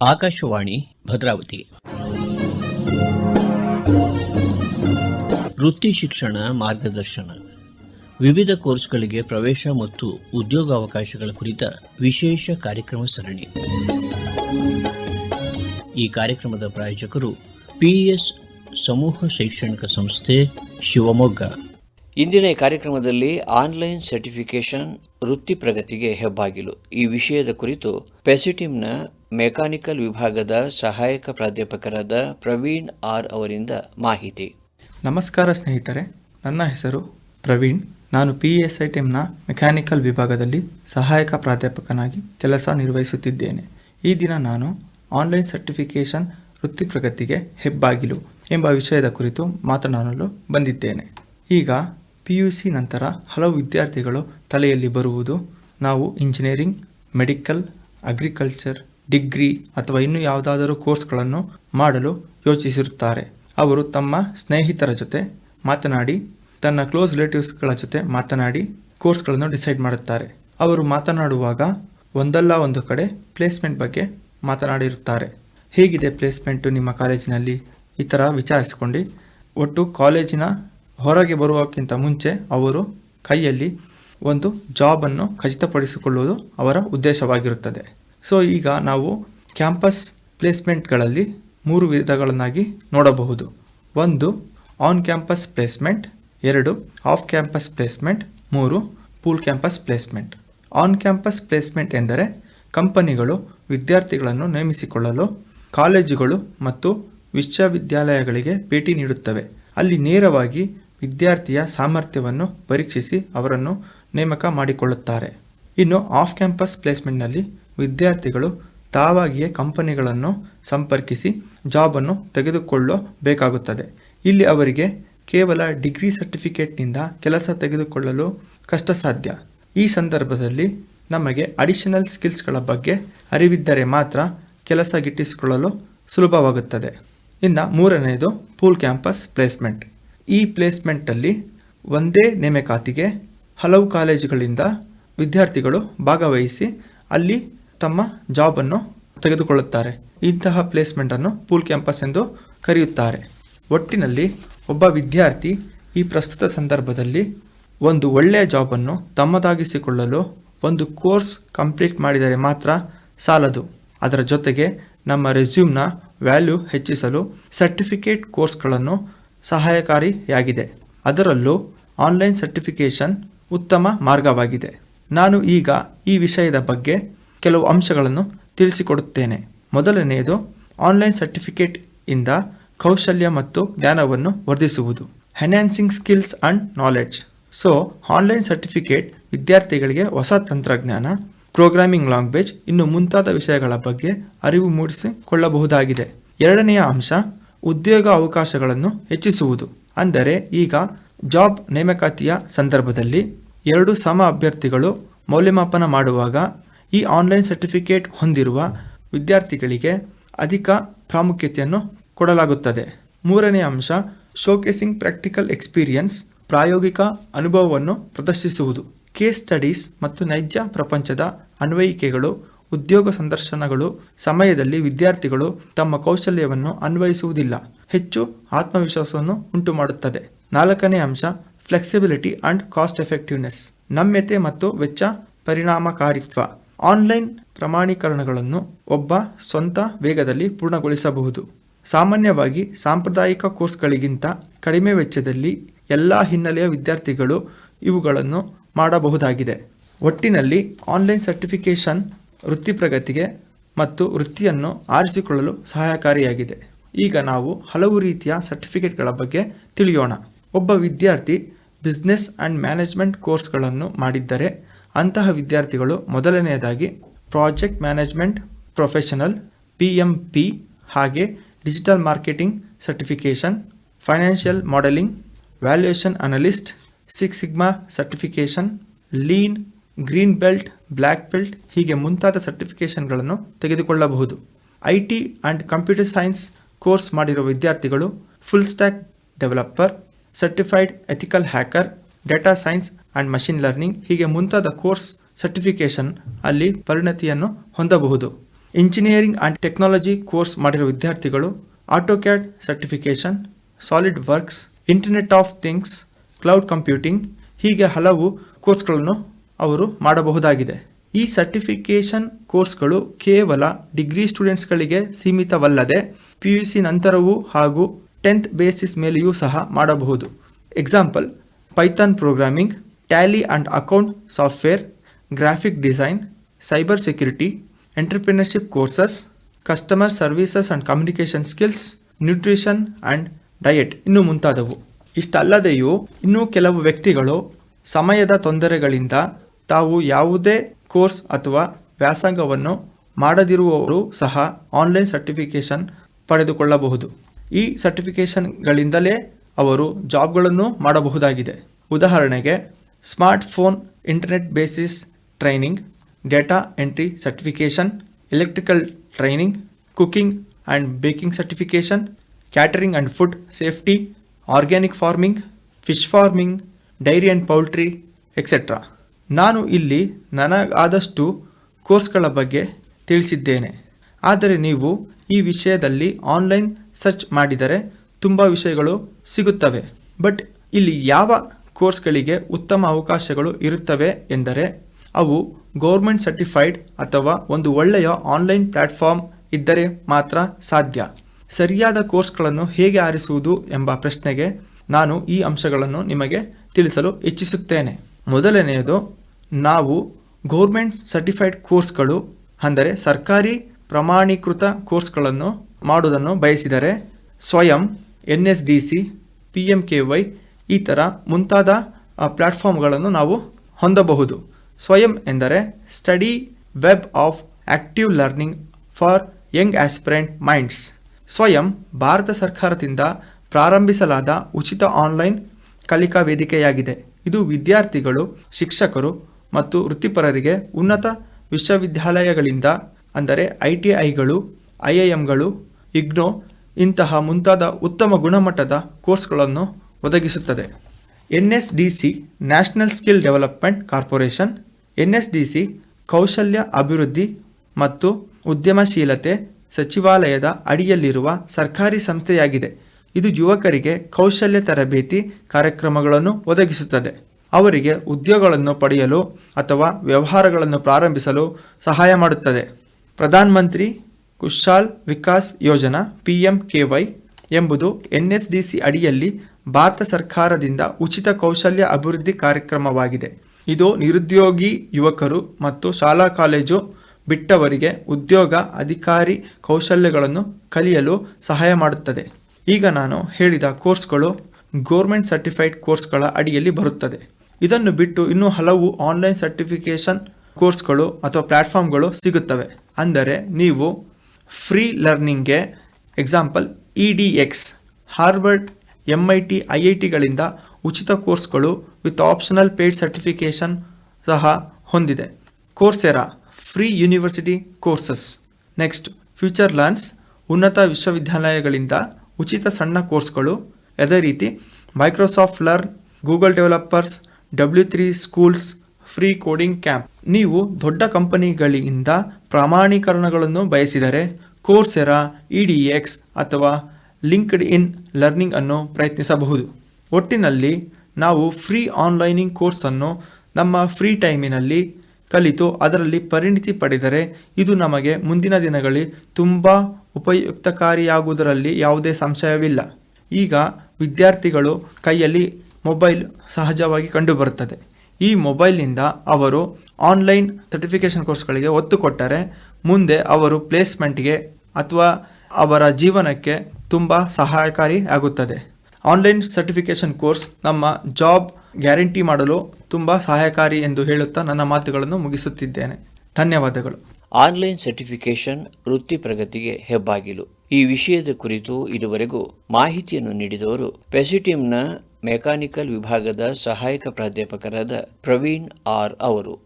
ಆಕಾಶವಾಣಿ ಭದ್ರಾವತಿ. ವೃತ್ತಿ ಶಿಕ್ಷಣ ಮಾರ್ಗದರ್ಶನ. ವಿವಿಧ ಕೋರ್ಸ್ಗಳಿಗೆ ಪ್ರವೇಶ ಮತ್ತು ಉದ್ಯೋಗಾವಕಾಶಗಳ ಕುರಿತ ವಿಶೇಷ ಕಾರ್ಯಕ್ರಮ ಸರಣಿ. ಈ ಕಾರ್ಯಕ್ರಮದ ಪ್ರಾಯೋಜಕರು ಪಿಎಸ್ ಸಮೂಹ ಶೈಕ್ಷಣಿಕ ಸಂಸ್ಥೆ ಶಿವಮೊಗ್ಗ. ಇಂದಿನ ಕಾರ್ಯಕ್ರಮದಲ್ಲಿ ಆನ್ಲೈನ್ ಸರ್ಟಿಫಿಕೇಶನ್ ವೃತ್ತಿ ಪ್ರಗತಿಗೆ ಹೆಬ್ಬಾಗಿಲು. ಈ ವಿಷಯದ ಕುರಿತು ಪೆಸಿಟಿಮ್ನ ಮೆಕ್ಯಾನಿಕಲ್ ವಿಭಾಗದ ಸಹಾಯಕ ಪ್ರಾಧ್ಯಾಪಕರಾದ ಪ್ರವೀಣ್ ಆರ್ ಅವರಿಂದ ಮಾಹಿತಿ. ನಮಸ್ಕಾರ ಸ್ನೇಹಿತರೆ, ನನ್ನ ಹೆಸರು ಪ್ರವೀಣ್. ನಾನು ಪಿ ಎಸ್ ಐ ಟಿಮ್ನ ಮೆಕ್ಯಾನಿಕಲ್ ವಿಭಾಗದಲ್ಲಿ ಸಹಾಯಕ ಪ್ರಾಧ್ಯಾಪಕನಾಗಿ ಕೆಲಸ ನಿರ್ವಹಿಸುತ್ತಿದ್ದೇನೆ. ಈ ದಿನ ನಾನು ಆನ್ಲೈನ್ ಸರ್ಟಿಫಿಕೇಷನ್ ವೃತ್ತಿ ಪ್ರಗತಿಗೆ ಹೆಬ್ಬಾಗಿಲು ಎಂಬ ವಿಷಯದ ಕುರಿತು ಮಾತನಾಡಲು ಬಂದಿದ್ದೇನೆ. ಈಗ ಪಿ ಯು ಸಿ ನಂತರ ಹಲವು ವಿದ್ಯಾರ್ಥಿಗಳು ತಲೆಯಲ್ಲಿ ಬರುವುದು ನಾವು ಇಂಜಿನಿಯರಿಂಗ್, ಮೆಡಿಕಲ್, ಅಗ್ರಿಕಲ್ಚರ್ ಡಿಗ್ರಿ ಅಥವಾ ಇನ್ನೂ ಯಾವುದಾದರೂ ಕೋರ್ಸ್ಗಳನ್ನು ಮಾಡಲು ಯೋಚಿಸಿರುತ್ತಾರೆ. ಅವರು ತಮ್ಮ ಸ್ನೇಹಿತರ ಜೊತೆ ಮಾತನಾಡಿ, ತನ್ನ ಕ್ಲೋಸ್ ರಿಲೇಟಿವ್ಸ್ಗಳ ಜೊತೆ ಮಾತನಾಡಿ ಕೋರ್ಸ್ಗಳನ್ನು ಡಿಸೈಡ್ ಮಾಡುತ್ತಾರೆ. ಅವರು ಮಾತನಾಡುವಾಗ ಒಂದಲ್ಲ ಒಂದು ಕಡೆ ಪ್ಲೇಸ್ಮೆಂಟ್ ಬಗ್ಗೆ ಮಾತನಾಡಿರುತ್ತಾರೆ. ಹೇಗಿದೆ ಪ್ಲೇಸ್ಮೆಂಟು ನಿಮ್ಮ ಕಾಲೇಜಿನಲ್ಲಿ? ಈ ಥರ ವಿಚಾರಿಸಿಕೊಂಡು ಒಟ್ಟು ಕಾಲೇಜಿನ ಹೊರಗೆ ಬರುವಕ್ಕಿಂತ ಮುಂಚೆ ಅವರು ಕೈಯಲ್ಲಿ ಒಂದು ಜಾಬನ್ನು ಖಚಿತಪಡಿಸಿಕೊಳ್ಳುವುದು ಅವರ ಉದ್ದೇಶವಾಗಿರುತ್ತದೆ. ಸೊ ಈಗ ನಾವು ಕ್ಯಾಂಪಸ್ ಪ್ಲೇಸ್ಮೆಂಟ್ಗಳಲ್ಲಿ ಮೂರು ವಿಧಗಳನ್ನಾಗಿ ನೋಡಬಹುದು. ಒಂದು, ಆನ್ ಕ್ಯಾಂಪಸ್ ಪ್ಲೇಸ್ಮೆಂಟ್. ಎರಡು, ಆಫ್ ಕ್ಯಾಂಪಸ್ ಪ್ಲೇಸ್ಮೆಂಟ್. ಮೂರು, pool campus placement. On campus placement ಎಂದರೆ ಕಂಪನಿಗಳು ವಿದ್ಯಾರ್ಥಿಗಳನ್ನು ನೇಮಿಸಿಕೊಳ್ಳಲು ಕಾಲೇಜುಗಳು ಮತ್ತು ವಿಶ್ವವಿದ್ಯಾಲಯಗಳಿಗೆ ಭೇಟಿ ನೀಡುತ್ತವೆ. ಅಲ್ಲಿ ನೇರವಾಗಿ ವಿದ್ಯಾರ್ಥಿಯ ಸಾಮರ್ಥ್ಯವನ್ನು ಪರೀಕ್ಷಿಸಿ ಅವರನ್ನು ನೇಮಕ ಮಾಡಿಕೊಳ್ಳುತ್ತಾರೆ. ಇನ್ನು, ಆಫ್ ಕ್ಯಾಂಪಸ್ ಪ್ಲೇಸ್ಮೆಂಟ್ನಲ್ಲಿ ವಿದ್ಯಾರ್ಥಿಗಳು ತಾವಾಗಿಯೇ ಕಂಪನಿಗಳನ್ನು ಸಂಪರ್ಕಿಸಿ ಜಾಬನ್ನು ತೆಗೆದುಕೊಳ್ಳಬೇಕಾಗುತ್ತದೆ. ಇಲ್ಲಿ ಅವರಿಗೆ ಕೇವಲ ಡಿಗ್ರಿ ಸರ್ಟಿಫಿಕೇಟ್ನಿಂದ ಕೆಲಸ ತೆಗೆದುಕೊಳ್ಳಲು ಕಷ್ಟ ಸಾಧ್ಯ ಈ ಸಂದರ್ಭದಲ್ಲಿ ನಮಗೆ ಅಡಿಷನಲ್ ಸ್ಕಿಲ್ಸ್ಗಳ ಬಗ್ಗೆ ಅರಿವಿದ್ದರೆ ಮಾತ್ರ ಕೆಲಸ ಗಿಟ್ಟಿಸಿಕೊಳ್ಳಲು ಸುಲಭವಾಗುತ್ತದೆ. ಇನ್ನು ಮೂರನೆಯದು ಪೂಲ್ ಕ್ಯಾಂಪಸ್ ಪ್ಲೇಸ್ಮೆಂಟ್. ಈ ಪ್ಲೇಸ್ಮೆಂಟಲ್ಲಿ ಒಂದೇ ನೇಮಕಾತಿಗೆ ಹಲವು ಕಾಲೇಜುಗಳಿಂದ ವಿದ್ಯಾರ್ಥಿಗಳು ಭಾಗವಹಿಸಿ ಅಲ್ಲಿ ತಮ್ಮ ಜಾಬನ್ನು ತೆಗೆದುಕೊಳ್ಳುತ್ತಾರೆ. ಇಂತಹ ಪ್ಲೇಸ್ಮೆಂಟನ್ನು ಪೂಲ್ ಕ್ಯಾಂಪಸ್ ಎಂದು ಕರೆಯುತ್ತಾರೆ. ಒಟ್ಟಿನಲ್ಲಿ ಒಬ್ಬ ವಿದ್ಯಾರ್ಥಿ ಈ ಪ್ರಸ್ತುತ ಸಂದರ್ಭದಲ್ಲಿ ಒಂದು ಒಳ್ಳೆಯ ಜಾಬನ್ನು ತಮ್ಮದಾಗಿಸಿಕೊಳ್ಳಲು ಒಂದು ಕೋರ್ಸ್ ಕಂಪ್ಲೀಟ್ ಮಾಡಿದರೆ ಮಾತ್ರ ಸಾಲದು. ಅದರ ಜೊತೆಗೆ ನಮ್ಮ ರೆಸ್ಯೂಮ್ನ ವ್ಯಾಲ್ಯೂ ಹೆಚ್ಚಿಸಲು ಸರ್ಟಿಫಿಕೇಟ್ ಕೋರ್ಸ್ಗಳನ್ನು ಸಹಾಯಕಾರಿಯಾಗಿದೆ. ಅದರಲ್ಲೂ ಆನ್ಲೈನ್ ಸರ್ಟಿಫಿಕೇಷನ್ ಉತ್ತಮ ಮಾರ್ಗವಾಗಿದೆ. ನಾನು ಈಗ ಈ ವಿಷಯದ ಬಗ್ಗೆ ಕೆಲವು ಅಂಶಗಳನ್ನು ತಿಳಿಸಿಕೊಡುತ್ತೇನೆ. ಮೊದಲನೆಯದು, ಆನ್ಲೈನ್ ಸರ್ಟಿಫಿಕೇಟ್ ಇಂದ ಕೌಶಲ್ಯ ಮತ್ತು ಜ್ಞಾನವನ್ನು ವರ್ಧಿಸುವುದು. Enhancing skills and knowledge so online certificate ವಿದ್ಯಾರ್ಥಿಗಳಿಗೆ ಹೊಸ ತಂತ್ರಜ್ಞಾನ, ಪ್ರೋಗ್ರಾಮಿಂಗ್ ಲ್ಯಾಂಗ್ವೇಜ್, ಇನ್ನು ಮುಂತಾದ ವಿಷಯಗಳ ಬಗ್ಗೆ ಅರಿವು ಮೂಡಿಸಿಕೊಳ್ಳಬಹುದಾಗಿದೆ. ಎರಡನೆಯ ಅಂಶ, ಉದ್ಯೋಗ ಅವಕಾಶಗಳನ್ನು ಹೆಚ್ಚಿಸುವುದು. ಅಂದರೆ, ಈಗ ಜಾಬ್ ನೇಮಕಾತಿಯ ಸಂದರ್ಭದಲ್ಲಿ ಎರಡು ಸಮ ಅಭ್ಯರ್ಥಿಗಳು ಮೌಲ್ಯಮಾಪನ ಮಾಡುವಾಗ ಈ ಆನ್ಲೈನ್ ಸರ್ಟಿಫಿಕೇಟ್ ಹೊಂದಿರುವ ವಿದ್ಯಾರ್ಥಿಗಳಿಗೆ ಅಧಿಕ ಪ್ರಾಮುಖ್ಯತೆಯನ್ನು ಕೊಡಲಾಗುತ್ತದೆ. ಮೂರನೇ ಅಂಶ ಶೋಕೇಸಿಂಗ್ ಪ್ರಾಕ್ಟಿಕಲ್ ಎಕ್ಸ್ಪೀರಿಯನ್ಸ್ ಪ್ರಾಯೋಗಿಕ ಅನುಭವವನ್ನು ಪ್ರದರ್ಶಿಸುವುದು. ಕೇಸ್ ಸ್ಟಡೀಸ್ ಮತ್ತು ನೈಜ ಪ್ರಪಂಚದ ಅನ್ವಯಿಕೆಗಳು, ಉದ್ಯೋಗ ಸಂದರ್ಶನಗಳು, ಸಮಯದಲ್ಲಿ ವಿದ್ಯಾರ್ಥಿಗಳು ತಮ್ಮ ಕೌಶಲ್ಯವನ್ನು ಅನ್ವಯಿಸುವುದಿಲ್ಲ. ಹೆಚ್ಚು ಆತ್ಮವಿಶ್ವಾಸವನ್ನು ಉಂಟುಮಾಡುತ್ತದೆ. ನಾಲ್ಕನೇ ಅಂಶ ಫ್ಲೆಕ್ಸಿಬಿಲಿಟಿ ಅಂಡ್ ಕಾಸ್ಟ್ ಎಫೆಕ್ಟಿವ್ನೆಸ್ ನಮ್ಯತೆ ಮತ್ತು ವೆಚ್ಚ ಪರಿಣಾಮಕಾರಿತ್ವ. ಆನ್ಲೈನ್ ಪ್ರಮಾಣೀಕರಣಗಳನ್ನು ಒಬ್ಬ ಸ್ವಂತ ವೇಗದಲ್ಲಿ ಪೂರ್ಣಗೊಳಿಸಬಹುದು. ಸಾಮಾನ್ಯವಾಗಿ ಸಾಂಪ್ರದಾಯಿಕ ಕೋರ್ಸ್ಗಳಿಗಿಂತ ಕಡಿಮೆ ವೆಚ್ಚದಲ್ಲಿ ಎಲ್ಲ ಹಿನ್ನೆಲೆಯ ವಿದ್ಯಾರ್ಥಿಗಳು ಇವುಗಳನ್ನು ಮಾಡಬಹುದಾಗಿದೆ. ಒಟ್ಟಿನಲ್ಲಿ ಆನ್ಲೈನ್ ಸರ್ಟಿಫಿಕೇಷನ್, ವೃತ್ತಿ ಪ್ರಗತಿಗೆ ಮತ್ತು ವೃತ್ತಿಯನ್ನು ಆರಿಸಿಕೊಳ್ಳಲು ಸಹಾಯಕಾರಿಯಾಗಿದೆ. ಈಗ ನಾವು ಹಲವು ರೀತಿಯ ಸರ್ಟಿಫಿಕೇಟ್ಗಳ ಬಗ್ಗೆ ತಿಳಿಯೋಣ. ಒಬ್ಬ ವಿದ್ಯಾರ್ಥಿ ಬಿಸ್ನೆಸ್ ಆ್ಯಂಡ್ ಮ್ಯಾನೇಜ್ಮೆಂಟ್ ಕೋರ್ಸ್ಗಳನ್ನು ಮಾಡಿದ್ದರೆ ಅಂತಹ ವಿದ್ಯಾರ್ಥಿಗಳು ಮೊದಲನೆಯದಾಗಿ project management professional P M P ಹಾಗೆ digital marketing, certification, financial modelling, valuation analyst, six sigma certification, lean, green belt black belt ಹೀಗೆ ಮುಂತಾದ ಸರ್ಟಿಫಿಕೇಷನ್ಗಳನ್ನು ತೆಗೆದುಕೊಳ್ಳಬಹುದು. I T and computer science course ಮಾಡಿರುವ ವಿದ್ಯಾರ್ಥಿಗಳು full stack developer certified ethical hacker data science and machine learning ಹೀಗೆ ಮುಂತಾದ course certification ಅಲ್ಲಿ ಪರಿಣತಿಯನ್ನು ಹೊಂದಬಹುದು. ಇಂಜಿನಿಯರಿಂಗ್ ಆ್ಯಂಡ್ ಟೆಕ್ನಾಲಜಿ ಕೋರ್ಸ್ ಮಾಡಿರುವ ವಿದ್ಯಾರ್ಥಿಗಳು AutoCAD certification, SolidWorks, internet of things, cloud computing ಹೀಗೆ ಹಲವು ಕೋರ್ಸ್ಗಳನ್ನು ಅವರು ಮಾಡಬಹುದಾಗಿದೆ. ಈ ಸರ್ಟಿಫಿಕೇಷನ್ ಕೋರ್ಸ್ಗಳು ಕೇವಲ ಡಿಗ್ರಿ ಸ್ಟೂಡೆಂಟ್ಸ್ಗಳಿಗೆ ಸೀಮಿತವಲ್ಲದೆ ಪಿ ಯು ಸಿ ನಂತರವೂ ಹಾಗೂ ಟೆಂತ್ ಬೇಸಿಸ್ ಮೇಲೆಯೂ ಸಹ ಮಾಡಬಹುದು. Example Python programming Tally and account software graphic design cyber security entrepreneurship courses customer services and communication skills nutrition and diet ಇನ್ನು ಮುಂತಾದವು. ಇಷ್ಟಲ್ಲದೆಯೂ ಇನ್ನೂ ಕೆಲವು ವ್ಯಕ್ತಿಗಳು ಸಮಯದ ತೊಂದರೆಗಳಿಂದ ತಾವು ಯಾವುದೇ ಕೋರ್ಸ್ ಅಥವಾ ವ್ಯಾಸಂಗವನ್ನು ಮಾಡದಿರುವವರು ಸಹ ಆನ್ಲೈನ್ ಸರ್ಟಿಫಿಕೇಷನ್ ಪಡೆದುಕೊಳ್ಳಬಹುದು. ಈ ಸರ್ಟಿಫಿಕೇಷನ್ಗಳಿಂದಲೇ ಅವರು ಜಾಬ್ಗಳನ್ನು ಮಾಡಬಹುದಾಗಿದೆ. ಉದಾಹರಣೆಗೆ smart phone internet basis training, data entry certification, electrical training, cooking and baking certification, catering and food safety, organic farming, fish farming, dairy and poultry etcetera ನಾನು ಇಲ್ಲಿ ನನಗಾದಷ್ಟು ಕೋರ್ಸ್ಗಳ ಬಗ್ಗೆ ತಿಳಿಸಿದ್ದೇನೆ. ಆದರೆ ನೀವು ಈ ವಿಷಯದಲ್ಲಿ ಆನ್ಲೈನ್ ಸರ್ಚ್ ಮಾಡಿದರೆ ತುಂಬ ವಿಷಯಗಳು ಸಿಗುತ್ತವೆ. ಬಟ್ ಇಲ್ಲಿ ಯಾವ ಕೋರ್ಸ್ಗಳಿಗೆ ಉತ್ತಮ ಅವಕಾಶಗಳು ಇರುತ್ತವೆ ಎಂದರೆ, ಅವು ಗೌರ್ಮೆಂಟ್ ಸರ್ಟಿಫೈಡ್ ಅಥವಾ ಒಂದು ಒಳ್ಳೆಯ ಆನ್ಲೈನ್ ಪ್ಲ್ಯಾಟ್ಫಾರ್ಮ್ ಇದ್ದರೆ ಮಾತ್ರ ಸಾಧ್ಯ. ಸರಿಯಾದ ಕೋರ್ಸ್ಗಳನ್ನು ಹೇಗೆ ಆರಿಸುವುದು ಎಂಬ ಪ್ರಶ್ನೆಗೆ ನಾನು ಈ ಅಂಶಗಳನ್ನು ನಿಮಗೆ ತಿಳಿಸಲು ಇಚ್ಛಿಸುತ್ತೇನೆ ಮೊದಲನೆಯದು, ನಾವು ಗೌರ್ಮೆಂಟ್ ಸರ್ಟಿಫೈಡ್ ಕೋರ್ಸ್ಗಳು, ಅಂದರೆ ಸರ್ಕಾರಿ ಪ್ರಮಾಣೀಕೃತ ಕೋರ್ಸ್ಗಳನ್ನು ಮಾಡುವುದನ್ನು ಬಯಸಿದರೆ, Swayam N S D C, P M K Y ಈ ಥರ ಮುಂತಾದ ಪ್ಲ್ಯಾಟ್ಫಾರ್ಮ್ಗಳನ್ನು ನಾವು ಹೊಂದಬಹುದು. ಸ್ವಯಂ ಎಂದರೆ study web of active learning for young aspirant minds. Swayam Bharat ಸರ್ಕಾರದಿಂದ ಪ್ರಾರಂಭಿಸಲಾದ ಉಚಿತ ಆನ್ಲೈನ್ ಕಲಿಕಾ ವೇದಿಕೆಯಾಗಿದೆ. ಇದು ವಿದ್ಯಾರ್ಥಿಗಳು, ಶಿಕ್ಷಕರು ಮತ್ತು ವೃತ್ತಿಪರರಿಗೆ ಉನ್ನತ ವಿಶ್ವವಿದ್ಯಾಲಯಗಳಿಂದ, ಅಂದರೆ ಐ ಟಿ ಐಗಳು ಐ ಐ ಎಂಗಳು ಇಗ್ನೋ ಇಂತಹ ಮುಂತಾದ ಉತ್ತಮ ಗುಣಮಟ್ಟದ ಕೋರ್ಸ್ಗಳನ್ನು ಒದಗಿಸುತ್ತದೆ. N S D C national skill development corporation N S D C ಕೌಶಲ್ಯ ಅಭಿವೃದ್ಧಿ ಮತ್ತು ಉದ್ಯಮಶೀಲತೆ ಸಚಿವಾಲಯದ ಅಡಿಯಲ್ಲಿರುವ ಸರ್ಕಾರಿ ಸಂಸ್ಥೆಯಾಗಿದೆ. ಇದು ಯುವಕರಿಗೆ ಕೌಶಲ್ಯ ತರಬೇತಿ ಕಾರ್ಯಕ್ರಮಗಳನ್ನು ಒದಗಿಸುತ್ತದೆ. ಅವರಿಗೆ ಉದ್ಯೋಗಗಳನ್ನು ಪಡೆಯಲು ಅಥವಾ ವ್ಯವಹಾರಗಳನ್ನು ಪ್ರಾರಂಭಿಸಲು ಸಹಾಯ ಮಾಡುತ್ತದೆ. ಪ್ರಧಾನ Mantri Kushal Vikas Yojana P M K Y ಎಂಬುದು ಎನ್ ಎಸ್ ಡಿ ಸಿ ಅಡಿಯಲ್ಲಿ ಭಾರತ ಸರ್ಕಾರದಿಂದ ಉಚಿತ ಕೌಶಲ್ಯ ಅಭಿವೃದ್ಧಿ ಕಾರ್ಯಕ್ರಮವಾಗಿದೆ. ಇದು ನಿರುದ್ಯೋಗಿ ಯುವಕರು ಮತ್ತು ಶಾಲಾ ಕಾಲೇಜು ಬಿಟ್ಟವರಿಗೆ ಉದ್ಯೋಗ, ಅಧಿಕಾರಿ ಕೌಶಲ್ಯಗಳನ್ನು ಕಲಿಯಲು ಸಹಾಯ ಮಾಡುತ್ತದೆ. ಈಗ ನಾನು ಹೇಳಿದ ಕೋರ್ಸ್ಗಳು ಗೋರ್ಮೆಂಟ್ ಸರ್ಟಿಫೈಡ್ ಕೋರ್ಸ್ಗಳ ಅಡಿಯಲ್ಲಿ ಬರುತ್ತದೆ. ಇದನ್ನು ಬಿಟ್ಟು ಇನ್ನೂ ಹಲವು ಆನ್ಲೈನ್ ಸರ್ಟಿಫಿಕೇಷನ್ ಕೋರ್ಸ್ಗಳು ಅಥವಾ ಪ್ಲ್ಯಾಟ್ಫಾರ್ಮ್ಗಳು ಸಿಗುತ್ತವೆ. ಅಂದರೆ ನೀವು free ಲರ್ನಿಂಗ್ಗೆ example E D X Harvard M I T I I ಟಿಗಳಿಂದ ಉಚಿತ ಕೋರ್ಸ್ಗಳು ವಿತ್ ಆಪ್ಷನಲ್ ಪೇಯ್ಡ್ ಸರ್ಟಿಫಿಕೇಷನ್ ಸಹ ಹೊಂದಿದೆ. Coursera free university courses next future learns ಉನ್ನತ ವಿಶ್ವವಿದ್ಯಾಲಯಗಳಿಂದ ಉಚಿತ ಸಣ್ಣ ಕೋರ್ಸ್ಗಳು. ಅದೇ ರೀತಿ Microsoft learn Google developers W three schools free coding camp. ನೀವು ದೊಡ್ಡ ಕಂಪನಿಗಳಿಂದ ಪ್ರಮಾಣೀಕರಣಗಳನ್ನು ಬಯಸಿದರೆ ಕೋರ್ಸೆರಾ, ಇ ಡಿ ಎಕ್ಸ್ ಅಥವಾ ಲಿಂಕ್ಡ್ ಇನ್ ಲರ್ನಿಂಗ್ ಅನ್ನು ಪ್ರಯತ್ನಿಸಬಹುದು. ಒಟ್ಟಿನಲ್ಲಿ ನಾವು ಫ್ರೀ ಆನ್ಲೈನಿಂಗ್ ಕೋರ್ಸನ್ನು ನಮ್ಮ ಫ್ರೀ ಟೈಮಿನಲ್ಲಿ ಕಲಿತು ಅದರಲ್ಲಿ ಪರಿಣಿತಿ ಪಡೆದರೆ ಇದು ನಮಗೆ ಮುಂದಿನ ದಿನಗಳಲ್ಲಿ ತುಂಬ ಉಪಯುಕ್ತಕಾರಿಯಾಗುವುದರಲ್ಲಿ ಯಾವುದೇ ಸಂಶಯವಿಲ್ಲ. ಈಗ ವಿದ್ಯಾರ್ಥಿಗಳು ಕೈಯಲ್ಲಿ ಮೊಬೈಲ್ ಸಹಜವಾಗಿ ಕಂಡುಬರುತ್ತದೆ. ಈ ಮೊಬೈಲ್ನಿಂದ ಅವರು ಆನ್ಲೈನ್ ಸರ್ಟಿಫಿಕೇಷನ್ ಕೋರ್ಸ್ಗಳಿಗೆ ಒತ್ತು ಕೊಟ್ಟರೆ ಮುಂದೆ ಅವರು ಪ್ಲೇಸ್ಮೆಂಟ್ಗೆ ಅಥವಾ ಅವರ ಜೀವನಕ್ಕೆ ತುಂಬ ಸಹಾಯಕಾರಿ ಆಗುತ್ತದೆ. ಆನ್ಲೈನ್ ಸರ್ಟಿಫಿಕೇಷನ್ ಕೋರ್ಸ್ ನಮ್ಮ ಜಾಬ್ ಗ್ಯಾರಂಟಿ ಮಾಡಲು ತುಂಬ ಸಹಾಯಕಾರಿ ಎಂದು ಹೇಳುತ್ತಾ ನನ್ನ ಮಾತುಗಳನ್ನು ಮುಗಿಸುತ್ತಿದ್ದೇನೆ. ಧನ್ಯವಾದಗಳು. ಆನ್ಲೈನ್ ಸರ್ಟಿಫಿಕೇಶನ್ ವೃತ್ತಿ ಪ್ರಗತಿಗೆ ಹೆಬ್ಬಾಗಿಲು. ಈ ವಿಷಯದ ಕುರಿತು ಇದುವರೆಗೂ ಮಾಹಿತಿಯನ್ನು ನೀಡಿದವರು ಪೆಸಿಟಿಮ್ನ ಮೆಕ್ಯಾನಿಕಲ್ ವಿಭಾಗದ ಸಹಾಯಕ ಪ್ರಾಧ್ಯಾಪಕರಾದ ಪ್ರವೀಣ್ ಆರ್ ಅವರು.